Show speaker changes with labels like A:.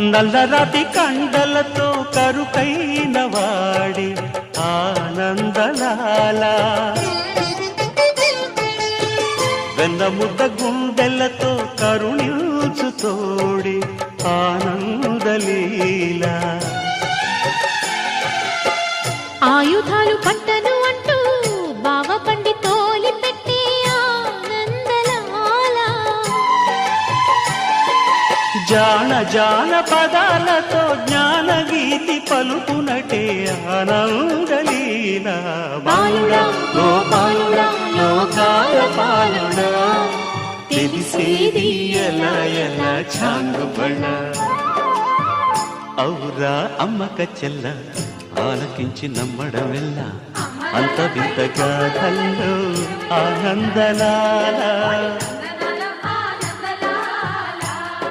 A: నల్లరాతి కండలతో కరుకైన వాడి ఆనందలాల. వెన్నముద్ద గుండెలతో కరుణించు తోడి ఆనందలీల.
B: ఆయుధాలు పట్టను
A: జాన జాన పదాలతో జ్ఞానగీతి పలుకునటే ఆనందలీల బాలుడా గోపాలుడా లోకాల పాలుడా. తెలిసేది ఎలా ఎలా చాంగుబణ ఔరా అమ్మక చెల్ల ఆలకించి నమ్మడమెల్ల. అంత వింత గాథల్లో ఆనందలాల.